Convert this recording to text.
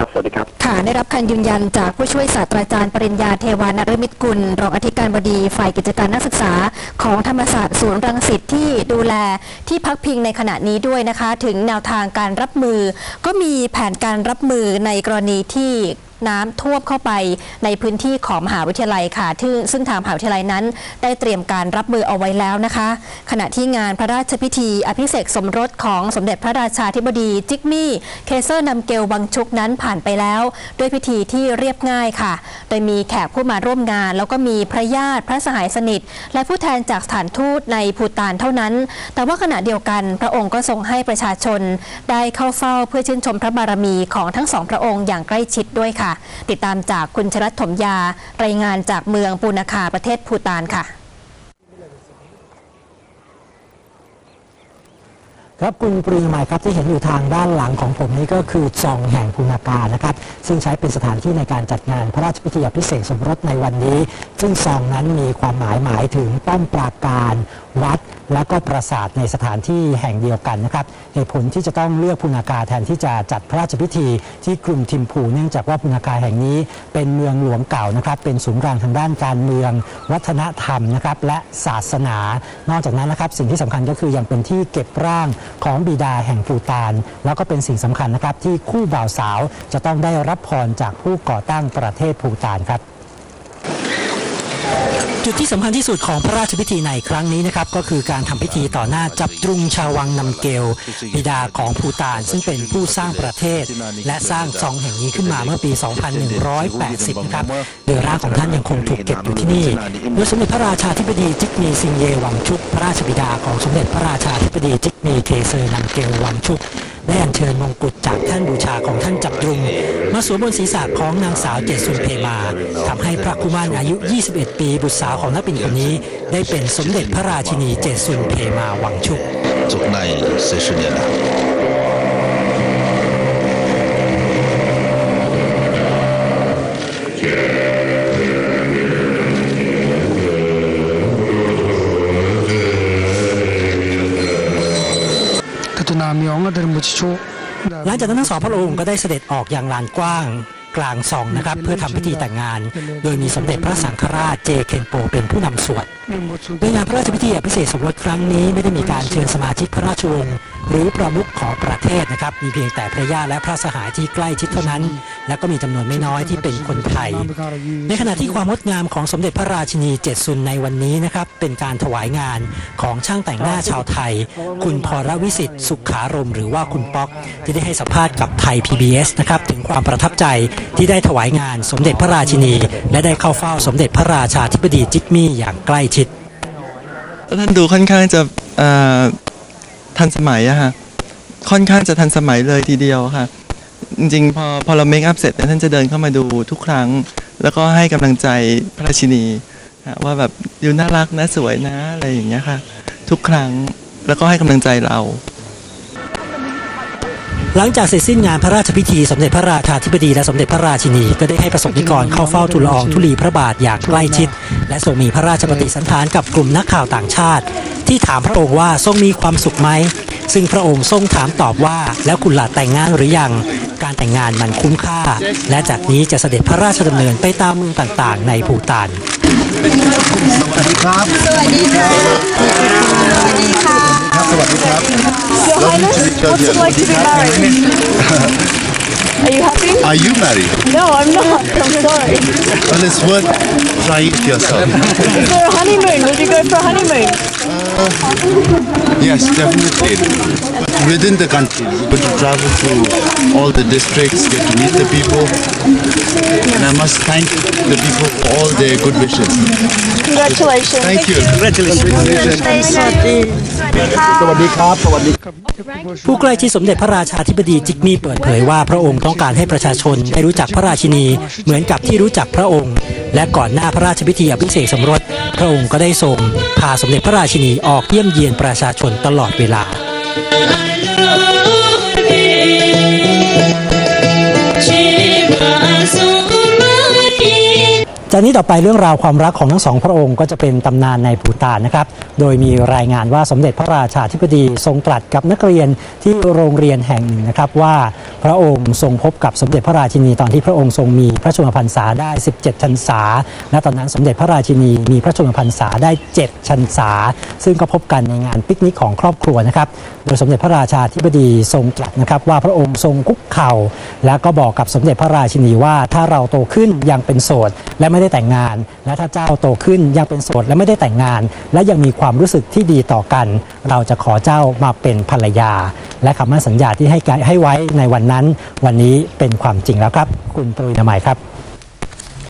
ครับ สวัสดีครับ ค่ะ ได้รับการยืนยันจากผู้ช่วยศาสตราจารย์ปริญญาเทวานรมิตกุล รองอธิการบดีฝ่ายกิจการนักศึกษาของธรรมศาสตร์ศูนย์รังสิตที่ดูแลที่พักพิงในขณะนี้ด้วยนะคะ ถึงแนวทางการรับมือ ก็มีแผนการรับมือในกรณีที่ น้ำท่วมเข้าไปในพื้นที่ของมหาวิทยาลัยค่ะที่ซึ่งทางมหาวิทยาลัยนั้น ได้เตรียมการรับมือเอาไว้แล้วนะคะ ขณะที่งานพระราชพิธี อภิเษกสมรสของสมเด็จพระราชาธิบดีจิกมี่ เคเซอร์นำเกลวังชุกนั้นผ่านไปแล้ว ด้วยพิธีที่เรียบง่ายค่ะ โดยมีแขกผู้มาร่วมงาน แล้วก็มีพระญาติพระสหายสนิท และผู้แทนจากสถานทูตในภูตานเท่านั้น แต่ว่าขณะเดียวกันพระองค์ก็ทรงให้ประชาชน ได้เข้าเฝ้าเพื่อชื่นชมพระบารมีของทั้งสองพระองค์อย่างใกล้ชิดด้วยค่ะติดตามจากคุณชรัตถมยา รายงานจากเมืองปูนาคาประเทศภูตานค่ะครับคุณปรีมัยครับที่เห็นอยู่ทางด้านหลังของผมนี้ก็คือซองแห่งพุนาการนะครับ ซึ่งใช้เป็นสถานที่ในการจัดงานพระราชพิธีอภิเศษสมรสในวันนี้ ซึ่งซองนั้นมีความหมายหมายถึงป้อมปราการวัด และก็ปราสาทในสถานที่แห่งเดียวกันนะครับเหตุผลที่จะต้องเลือกพุนากาแทนที่จะจัดพระราชพิธีที่กรุงทิมพูเนื่องจากว่าพุนากาแห่งนี้เป็นเมืองหลวงเก่านะครับ เป็นศูนย์กลางทางด้านการเมือง วัฒนธรรมนะครับและศาสนา นอกจากนั้นนะครับ สิ่งที่สำคัญก็คือยังเป็นที่เก็บร่างของบิดาแห่งภูตาน แล้วก็เป็นสิ่งสำคัญนะครับที่คู่บ่าวสาวจะต้องได้รับพรจากผู้ก่อตั้งประเทศภูตานครับ จุดที่สำคัญที่สุดของพระราชพิธีในครั้งนี้นะครับก็คือการทำพิธีต่อหน้าจับตรุงชาววังนำเกลบิดาของภูตาน ซึ่งเป็นผู้สร้างประเทศ และสร้างซองแห่งนี้ขึ้นมาเมื่อปี 2180 นะครับโดยร่างของท่านยังคงถูกเก็บอยู่ที่นี่โดยสมเด็จพระราชาธิบดีจิกมีซิงเยวังชุกพระราชบิดาของสมเด็จพระราชาธิบดีจิกมีเทเซอร์นำเกลวังชุก ได้อัญเชิญมงกุฎจากท่านบูชาของท่านจับตรึง มาสวมบนศีรษะของนางสาวเจสุนเพมาทำให้พระกุมารอายุ 21 ปีบุตรสาวของนักบินคนนี้ ได้เป็นสมเด็จพระราชินีเจสุนเพมาวังชุกจุกในเสชเนียนะ หลังจากนั้นทั้งสองพระองค์ก็ได้เสด็จออกอย่างลานกว้างกลางซองนะครับเพื่อทำพิธีแต่งงาน โดยมีสมเด็จพระสังฆราชเจเคนโปเป็นผู้นำสวดโดยงานพระราชพิธีอภิเษกสมรสครั้งนี้ไม่ได้มีการเชิญสมาชิกพระราชวงศ์ หรือประมุขของประเทศนะครับ มีเพียงแต่พระญาติและพระสหายที่ใกล้ชิดเท่านั้น และก็มีจำนวนไม่น้อยที่เป็นคนไทย ในขณะที่ความงดงามของสมเด็จพระราชินีเจ็ดซุนในวันนี้นะครับ เป็นการถวายงานของช่างแต่งหน้าชาวไทย คุณพรวิสิทธิ์สุขารม หรือว่าคุณป๊อก ที่ได้ให้สัมภาษณ์กับไทย PBS นะครับถึงความประทับใจที่ได้ถวายงานสมเด็จพระราชินี และได้เข้าเฝ้าสมเด็จพระราชาธิบดีจิกมี่อย่างใกล้ชิดท่านดูค่อนข้างจะ ทันสมัยอะค่ะค่อนข้างจะทันสมัยเลยทีเดียวค่ะ จริงๆ พอพอเราเมคอัพเสร็จท่านจะเดินเข้ามาดูทุกครั้ง แล้วก็ให้กำลังใจพระราชินีว่าแบบดูน่ารักนะสวยนะอะไรอย่างเงี้ยค่ะ ทุกครั้งแล้วก็ให้กำลังใจเรา หลังจากเสร็จสิ้นงานพระราชพิธีสมเด็จพระราชาธิบดีและสมเด็จพระราชินีก็ได้ให้ประสบนิกรเข้าเฝ้าทูลละอองธุลีพระบาทอย่างใกล้ชิด และทรงมีพระราชปฏิสันถานกับกลุ่มนักข่าวต่างชาติ ที่ถามพระองค์ว่าทรงมีความสุขไหมซึ่งพระองค์ทรงถามตอบว่า แล้วคุณล่ะแต่งงานหรือยัง การแต่งงานมันคุ้มค่า และจากนี้จะเสด็จพระราชดำเนินไปตามเมืองต่างๆ ในภูตาน Your Highness, what's it like to be married? Are you happy? Are you married? No, I'm not. I'm sorry. Well, it's worth trying it yourself. Is there a honeymoon? Would you go for a honeymoon? Uh, yes, definitely. But within the country, we're going to travel through all the districts, get to meet the people. And I must thank the people for all their good wishes. Congratulations. Thank you. ผู้ใกล้ชิดสมเด็จพระราชาธิบดีจิกมี่เปิดเผยว่าพระองค์ต้องการให้ประชาชนได้รู้จักพระราชินีเหมือนกับที่รู้จักพระองค์ และก่อนหน้าพระราชพิธีอภิเษกสมรส พระองค์ก็ได้ทรงพาสมเด็จพระราชินีออกเยี่ยมเยียนประชาชนตลอดเวลาจากนี้ต่อไปเรื่องราวความรักของทั้งสองพระองค์ก็จะเป็นตำนานในภูตานนะครับ โดยมีรายงานว่าสมเด็จพระราชาธิบดีทรงตรัสกับนักเรียนที่โรงเรียนแห่งหนึ่งนะครับว่าพระองค์ทรงพบกับสมเด็จพระราชินีตอนที่พระองค์ทรงมีพระชนมพรรษาได้ 17พรรษาและตอนนั้นสมเด็จพระราชินีมีพระชนมพรรษาได้7พรรษา ซึ่งก็พบกันในงานปิกนิกของครอบครัวนะครับ โดยสมเด็จพระราชาธิบดีทรงตรัสนะครับว่าพระองค์ทรงคุกเข่า และก็บอกกับสมเด็จพระราชินีว่าถ้าเราโตขึ้นยังเป็นโสดและไม่ได้แต่งงาน และถ้าเจ้าโตขึ้นยังเป็นโสดและไม่ได้แต่งงาน และยังมีความความรู้สึกที่ดีต่อกัน เราจะขอเจ้ามาเป็นภรรยา และคำมั่นสัญญาที่ให้ให้ไว้ในวันนั้น วันนี้เป็นความจริงแล้วครับ คุณปรุยนามัยครับ